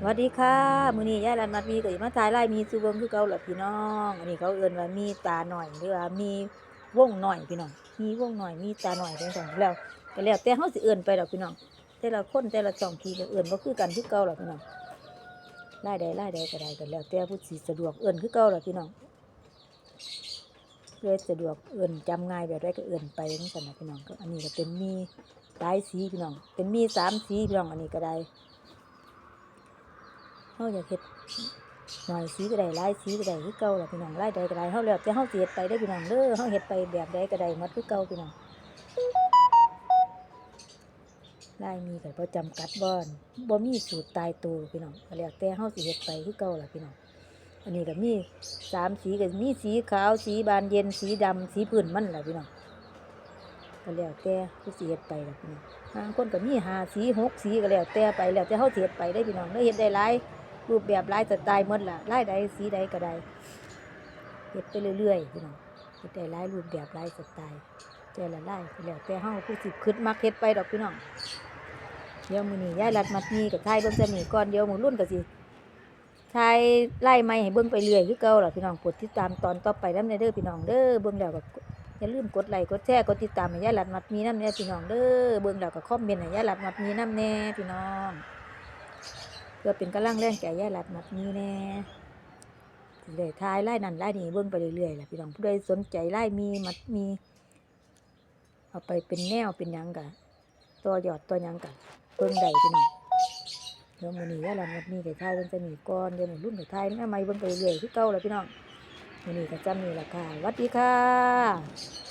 สวัสดีค่ะมือนี้ยายรันมัดมีก็สิมาถ่ายไล่มีสู่เบิงคือเก่าล่ะพี่น้อง อันนี้เขาเอิ้นว่ามีตาหน่อยหรือว่ามีวงหน่อยพี่น้อง มีวงหน่อยมีตาหน่อยจังซั่นแล้วก็แล้วแต่เฮาสิเอิ้นไปดอกพี่น้อง แต่ละคนแต่ละช่องทีก็เอิ้นบ่คือกันคือเก่าล่ะพี่น้องรายใดรายใดก็ได้ก็แล้วแต่ผู้สิสะดวกเอิ้นคือเก่าล่ะพี่น้องเพื่อสะดวกเอิ้นจำง่ายแบบใดก็เอิ้นไปจังซั่นน่ะพี่น้องก็อันนี้ก็เป็นมีหลายสีพี่น้อง เป็นมีสามสีพี่น้องอันนี้ก็ได้ เฮาอยากเฮ็ดหน่อยสีก็ได้ลายสีก็ได้คือเก่าล่ะพี่น้องลายใดก็ได้เฮาแล้วแต่เฮาสิเฮ็ดไปเด้พี่น้องเด้อเฮาเฮ็ดไปแบบใดก็ได้หมดคือเก่าพี่น้องลายมีก็บ่จำกัดบ่อนบ่มีสูตรตายตัวพี่น้องก็แล้วแต่เฮาสิเฮ็ดไปคือเก่าล่ะพี่น้องอันนี้ก็มีสามสีก็มีสีขาวสีบานเย็นสีดำสีพื้นมันล่ะพี่น้องก็แล้วแต่ผู้เฮ็ดไปล่ะพี่น้องบางคนก็มีหาสีหกสีก็แล้วแต่ไปแล้วแต่เฮาเฮ็ดไปได้พี่น้องเด้อเฮ็ดได้หลาย รูปแบบลายสไตล์หมดล่ะลายใดสีใดก็ได้เฮ็ดไปเรื่อยๆพี่น้องเฮ็ดได้ลายรูปแบบลายสไตล์แต่ละลายแล้วแต่เฮาผู้สิคิดมักเฮ็ดไปดอกพี่น้องเดี๋ยวมื้อนี้ยายรัดมัดมีกับทายเบิ่งแต่นี้ก่อนเดี๋ยวมื้อรุ่นก็สิทายไล่ใหม่ให้เบิ่งไปเรื่อยคือเก่าล่ะพี่น้องกดติดตามตอนต่อไปนำเด้อพี่น้องเด้อเบิ่งแล้วก็อย่าลืมกดไลค์กดแชร์กดติดตามให้ยายรัดมัดมีน้ำแน่พี่น้องเด้อเบิ่งแล้วก็คอมเมนต์ให้ยายรัดมัดมีน้ำแน่พี่น้อง เพื่อเป็นกำลังแรงใจยายหลัดมัดนี้แน่สิเลยทายไล่นั่นไล่นี่เบิ่งไปเรื่อยๆล่ะพี่น้องผู้ใดสนใจไล่มีมัดมีเอาไปเป็นแนวเป็นยังกะตัวหยอดตัวยังกะเบิ่งได้พี่น้องเดี๋ยวมือนี้ยายหลัดมัดนี้ก็ทายเบิ่งจะมีก่อนเดี๋ยวมือรุ่นก็ทายแม่ใหม่เบิ่งไปเรื่อยๆคือเก่าล่ะพี่น้องมือนี้ก็จำนี่ล่ะค่ะสวัสดีค่ะ